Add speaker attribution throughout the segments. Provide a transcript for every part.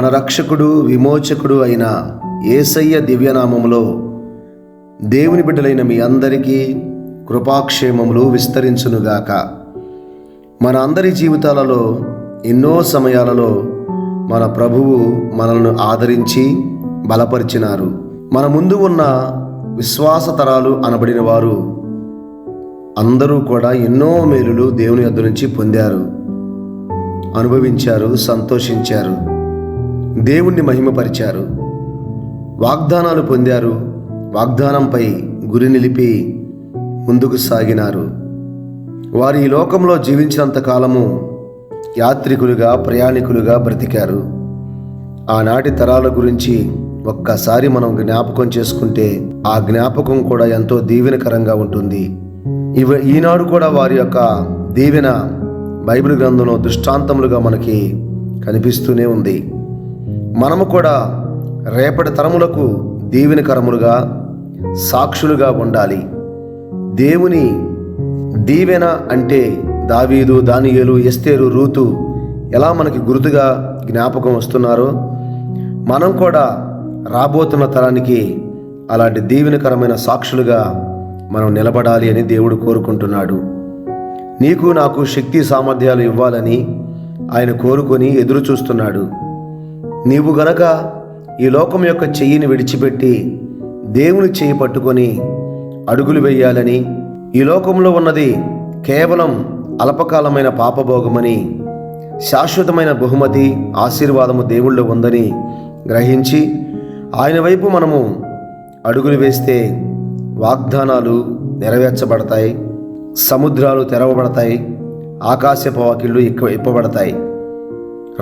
Speaker 1: మన రక్షకుడు విమోచకుడు అయిన ఏసయ్య దివ్యనామములో దేవుని బిడ్డలైన మీ అందరికీ కృపాక్షేమములు విస్తరించునుగాక. మన అందరి జీవితాలలో ఎన్నో సమయాలలో మన ప్రభువు మనల్ని ఆదరించి బలపరిచినారు. మన ముందు ఉన్న విశ్వాస తరాలు అనబడిన వారు అందరూ కూడా ఎన్నో మేలులు దేవుని యొద్ద నుంచి పొందారు. అనుభవించారు సంతోషించారు. దేవుణ్ణి మహిమపరిచారు. వాగ్దానాలు పొందారు. వాగ్దానంపై గురి నిలిపి ముందుకు సాగినారు. వారు ఈ లోకంలో జీవించినంత కాలము యాత్రికులుగా ప్రయాణికులుగా బ్రతికారు. ఆనాటి తరాల గురించి ఒక్కసారి మనం జ్ఞాపకం చేసుకుంటే ఆ జ్ఞాపకం కూడా ఎంతో దీవెనకరంగా ఉంటుంది. ఇవ ఈనాడు కూడా వారి యొక్క దీవెన బైబిల్ గ్రంథంలో దృష్టాంతములుగా మనకి కనిపిస్తూనే ఉంది. మనము కూడా రేపటి తరములకు దీవెనకరములుగా సాక్షులుగా ఉండాలి. దేవుని దీవెన అంటే దావీదు దానియేలు ఎస్తేరు రూతు ఎలా మనకి గుర్తుగా జ్ఞాపకం వస్తున్నారో మనం కూడా రాబోతున్న తరానికి అలాంటి దీవెనకరమైన సాక్షులుగా మనం నిలబడాలి అని దేవుడు కోరుకుంటున్నాడు. నీకు నాకు శక్తి సామర్థ్యాలు ఇవ్వాలని ఆయన కోరుకొని ఎదురు చూస్తున్నాడు నీవు గనక ఈ లోకం యొక్క చెయ్యిని విడిచిపెట్టి దేవుని చెయ్యి పట్టుకొని అడుగులు వేయాలని ఈ లోకంలో ఉన్నది కేవలం అల్పకాలమైన పాపభోగమని శాశ్వతమైన బహుమతి ఆశీర్వాదము దేవుళ్ళు ఉందని గ్రహించి ఆయన వైపు మనము అడుగులు వేస్తే వాగ్దానాలు నెరవేర్చబడతాయి సముద్రాలు తెరవబడతాయి ఆకాశ పవాకిళ్ళు ఎక్కువ ఇప్పబడతాయి.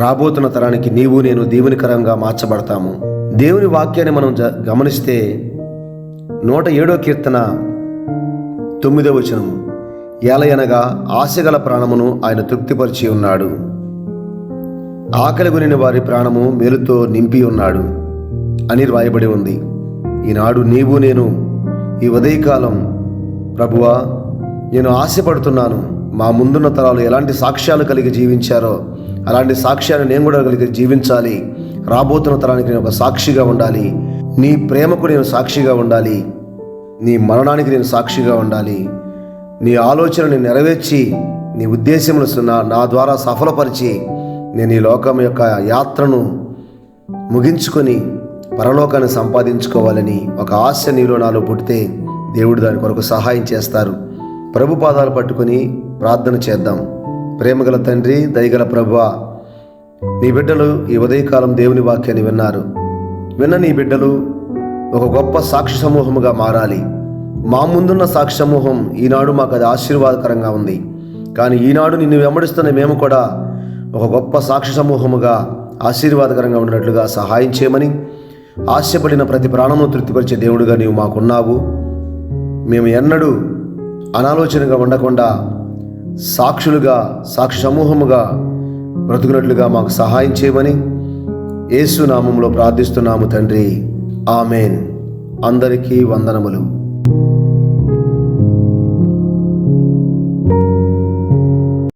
Speaker 1: రాబోతున్న తరానికి నీవు నేను దీవునికరంగా మార్చబడతాము. దేవుని వాక్యాన్ని మనం జ గమనిస్తే నూట ఏడో కీర్తన తొమ్మిదో వచనము. ఏలయనగా ఆశగల ప్రాణమును ఆయన తృప్తిపరిచి ఉన్నాడు. ఆకలి కొనిన వారి ప్రాణము మేలుతో నింపి ఉన్నాడు అని రాయబడి ఉంది. ఈనాడు నీవు నేను ఈ ఉదయకాలం ప్రభువా నేను ఆశపడుతున్నాను మా ముందున్న తరాలు ఎలాంటి సాక్ష్యాలు కలిగి జీవించారో అలాంటి సాక్ష్యాన్ని నేను కూడా కలిగి జీవించాలి. రాబోతున్న తరానికి నేను ఒక సాక్షిగా ఉండాలి. నీ ప్రేమకు నేను సాక్షిగా ఉండాలి. నీ మరణానికి నేను సాక్షిగా ఉండాలి. నీ ఆలోచనని నెరవేర్చి నీ ఉద్దేశములు నా నా ద్వారా సఫలపరిచి నేను ఈ లోకం యొక్క యాత్రను ముగించుకొని పరలోకాన్ని సంపాదించుకోవాలని ఒక ఆశ నీలో నాలో పుట్టితే దేవుడు దాని కొరకు సహాయం చేస్తారు. ప్రభు పాదాలు పట్టుకొని ప్రార్థన చేద్దాం. ప్రేమగల తండ్రి దయగల ప్రభువ నీ బిడ్డలు ఈ ఉదయకాలం దేవుని వాక్యాన్ని విన్నారు. విన్న నీ బిడ్డలు ఒక గొప్ప సాక్షి సమూహముగా మారాలి. మా ముందున్న సాక్షి సమూహం ఈనాడు మాకు అది ఆశీర్వాదకరంగా ఉంది. కానీ ఈనాడు నిన్ను వెంబడిస్తున్న మేము కూడా ఒక గొప్ప సాక్షి సమూహముగా ఆశీర్వాదకరంగా ఉన్నట్లుగా సహాయం చేయమని ఆశపడిన ప్రతి ప్రాణమును తృప్తిపరిచే దేవుడుగా నీవు మాకున్నావు. మేము ఎన్నడూ అనాలోచనగా ఉండకుండా సాక్షులుగా సాక్షి సమూహముగా బ్రతుకున్నట్లుగా మాకు సహాయం చేయమని యేసునామంలో ప్రార్థిస్తున్నాము తండ్రి. ఆమెన్. అందరికీ వందనములు.